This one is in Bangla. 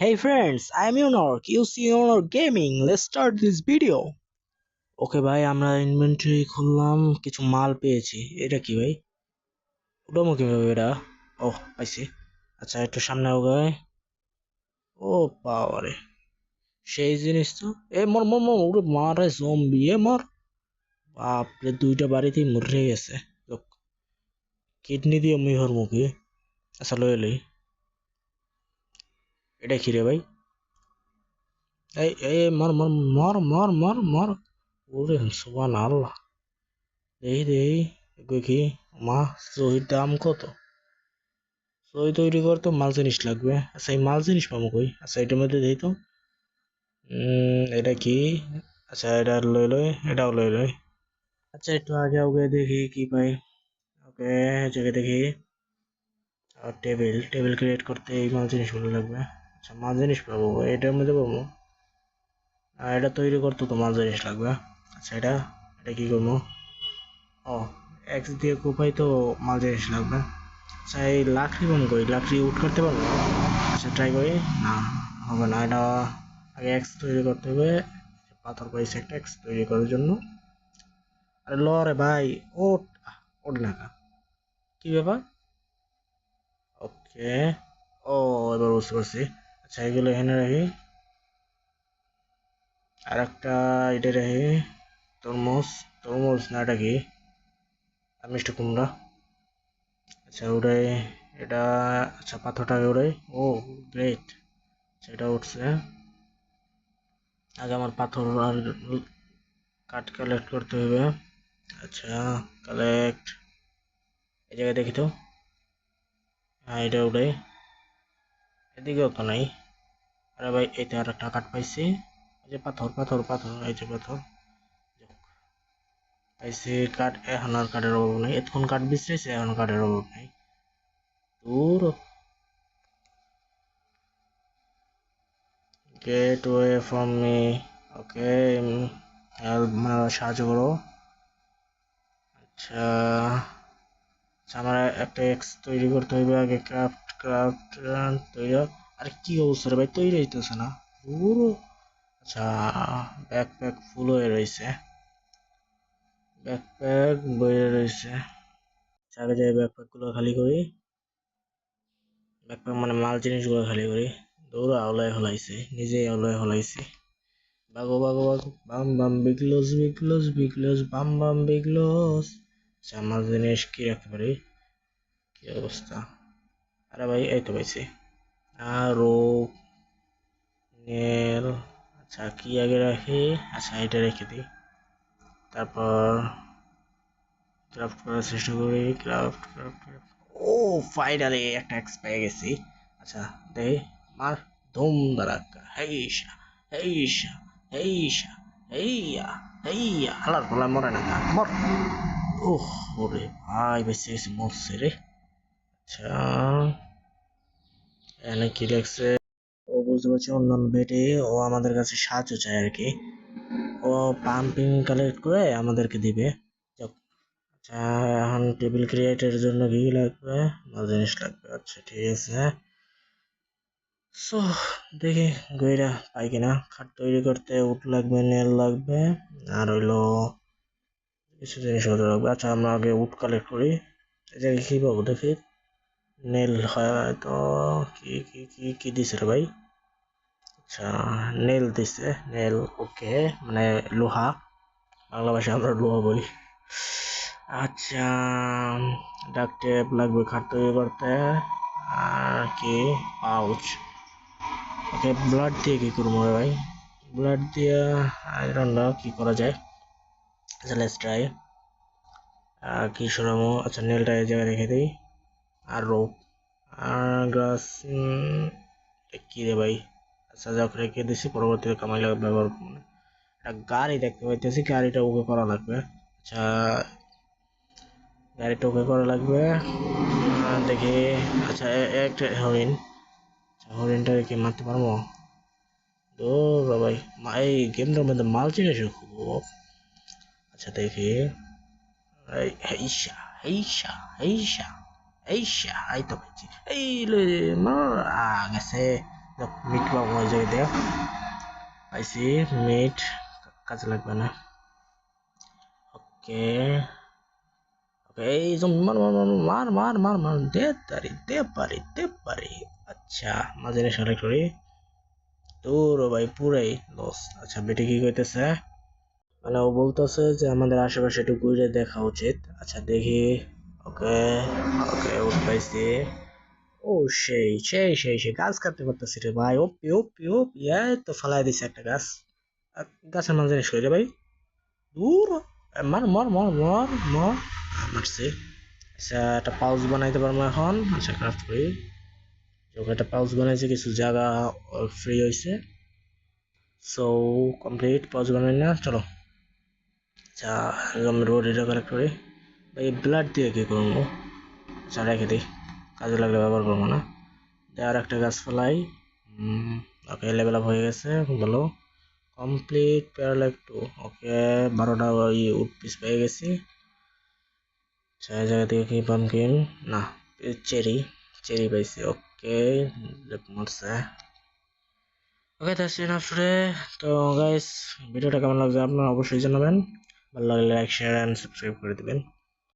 Hey friends, I'm Yunark. You see Yunark Gaming. Let's start this video. ওকে ভাই আমরা ইনভেন্টরি খুললাম কিছু মাল পেয়েছি। এটা কি ভাই? উঠামো কীভাবে এটা? ও পাইছি। আচ্ছা একটু সামনে ওগায় ও পাওয়ারে সেই জিনিস তো। এ মর মর মর ওরে মারে জম্বি এ মর। বাপরে দুইটা বাড়িতেই মরে গেছে। লোক। কিডনি দিয়ে মিহর মুখে আচ্ছা লয়ে লই। এটা কি রে ভাই। এই এই, মর মর মর মর মর মর। ওরে সুবান আল্লাহ দেখি দেখি কি, মা সহির দাম কত? সহি তৈরি করতে মাল জিনিস লাগবে। আচ্ছা এই মাল জিনিস পাবো কই? আচ্ছা এটার মধ্যে দেখি তো। এটা কি? আচ্ছা এটা লই লই, এটাও লই লই। আচ্ছা একটু আগে ওকে দেখি কি পাই। ওকে জায়গায় দেখি। টেবিল টেবিল ক্রিয়েট করতে এই মাল জিনিসগুলো লাগবে। আচ্ছা মাল জিনিস পাবো, এটার মধ্যে পাবো? আর এটা তৈরি করতে তো মাল জিনিস লাগবে আচ্ছা এটা এটা কি করব? ও, এক্স দিয়ে কোপাই তো মাল জিনিস লাগবে। আচ্ছা এই লাকড়ি বন করি লাকড়ি উঠ করতে পারব? আচ্ছা ট্রাই করি। না, হবে না, এটা আগে এক্স তৈরি করতে হবে। পাথর পাইছে একটা এক্স তৈরি করার জন্য। আরে ল রে ভাই ওট ওঠ না। কি ব্যাপার? ওকে, ও, এবার বুঝতে পারছি। আচ্ছা এগুলো এখানে রাখি। আর একটা এটা রাখি, তরমুজ। তরমুজ না এটা কি মিষ্টি কুমড়া। আচ্ছা ওটাই। এটা আচ্ছা পাথরটাকে ওটাই ও গ্রেট সেটা উঠছে। আগে আমার পাথর আর কাঠ কালেক্ট করতে হবে। আচ্ছা কালেক্ট এই জায়গায় দেখি তো। হ্যাঁ এটা ওটাই এদিকেও তো নাই। আরে ভাই এইটা আর একটা কাঠ পাইছি। এই যে পাথর পাথর পাথর, এই যে পাথর। পাইছি কাঠ, এখন আর কাঠের অভাব নেই। এতক্ষণ কাঠ বিছড়েছে এখন কাঠের অভাব নেই। দূর। Get away from me okay মানে সাহায্য করো। আচ্ছা আচ্ছা আমার একটা এক্স তৈরি করতে হবে আগে ক্রাফট আচ্ছা ফুল হয়ে বয়ে আচ্ছা, গুলো খালি মানে মাল জিনিসগুলো খালি করি দৌড়া আওলায় হলাইছে নিজেই আওলায় হলাইছি বাগো বাগো বাগো বাম বাম বিগলস বিগলস বিগলস বাম বাম বিগলস আচ্ছা মাল জিনিস কি রাখতে পারি কি অবস্থা আরে ভাই, এই তো পাইছি। আরও নেল আচ্ছা কি আগে রাখি? আচ্ছা এটা রেখে দিই। তারপর ক্রাফট করার চেষ্টা করি ক্রাফট ক্রাফট ও ফাইনালি একটা এক্স পেয়ে গেছি। আচ্ছা দেখি মার ধুম দাঁড়াক্কা হেইশা হেইশা হেইশা, হেইয়া হেইয়া। হালার পালা মরে না। মর। ওহ, ওরে ভাই বেঁচে গেছে, মরছে রে। আচ্ছা। কি ও বুঝতে পারছি অন্যান্য ও আমাদের কাছে সাহায্য চায় আর কি। ও পাম্পিং কালেক্ট করে আমাদেরকে দিবে। আচ্ছা এখন টেবিল ক্রিয়েটের জন্য কি লাগবে? জিনিস লাগবে। আচ্ছা ঠিক আছে। সো, দেখি গইরা পাই কিনা। খাট তৈরি করতে উট লাগবে, নেল লাগবে, আর হইল কিছু জিনিসপত্র লাগবে। আচ্ছা আমরা আগে উট কালেক্ট করি। জায়গায় কি পাবো দেখি? নেল হয়তো কি কি কি কি দিছে রে ভাই? আচ্ছা নেল দিছে, নেল, ওকে মানে লোহা। বাংলা ভাষায় আমরা লোহা বলি। আচ্ছা ডাক টেপ লাগবে খাট তৈরি করতে আর কি পাউচ ওকে ব্লাড দিয়ে কি করব রে ভাই? ব্লাড দিয়ে আয়রন কি করা যায়? আচ্ছা লেটস ট্রাই কি সরামো আচ্ছা নেলটা এই জায়গায় রেখে দিই। আর। রোপ আর গ্রাস কি রে ভাই? আচ্ছা যাক রেখে দিছি, পরবর্তীতে কামাই লাগবে ব্যবহার করব। একটা গাড়ি দেখতে পাইতেছি, গাড়িটা ওকে করা লাগবে। আচ্ছা গাড়িটা ওকে করা লাগবে। দেখি আচ্ছা একটা হরিণ। আচ্ছা হরিণটা কি মারতে পারব? ভাই, মা, এই গেমটার মধ্যে মাল জিনিস খুব আচ্ছা দেখি। এই হেইশা হেইশা হেইশা তো পেয়েছি। এই লে মার আ গেছে। মিট পাবো ওই জায়গায় দিয়ে পাইছি মিট কাজে লাগবে না। ওকে এই যে মার মার মার মার মার মার মার, দে তারি দে পারি দে পারি। আচ্ছা মাঝে সারা করি। তোর ভাই পুরাই লস আচ্ছা বেটি কি কইতেছে? মানে ও বলতেছে যে আমাদের আশেপাশে একটু ঘুরে দেখা উচিত। আচ্ছা দেখি। ওকে ওকে উঠ পাইছি ও সেই সেই সেই সেই গাছ কাটতে পারতেছি রে ভাই ওপি ওপি ওপি এই তো ফালাই দিছে একটা গাছ গাছের মাঝে সরে ভাই দূর মার মর মর মর মর মারছি আচ্ছা একটা পাউচ বানাইতে পারব এখন আচ্ছা ক্রাফট করি একটা পাউচ বানাইছে কিছু জায়গা ফ্রি হয়েছে সো কমপ্লিট পাউচ বানাই না চলো আচ্ছা আমি রোড এটা কালেক্ট করি ভাই ব্লাড দিয়ে কি করব? আচ্ছা রেখে দিই। কাজে লাগলে ব্যবহার করব না। আর একটা গাছ ফেলাই। ওকে লেভেল আপ হয়ে গেছে ভালো কমপ্লিট প্যারালাইক টু ওকে, বারোটা ওই উড পিস পেয়ে গেছি। আচ্ছা এই জায়গা থেকে কি পামকিন না চেরি চেরি পাইছি। ওকে মরছে। ওকে দ্যাটস ইনাফ টুডে তো গাইস ভিডিওটা কেমন লাগছে আপনারা অবশ্যই জানাবেন। ভালো লাগলে লাইক শেয়ার অ্যান্ড সাবস্ক্রাইব করে দিবেন।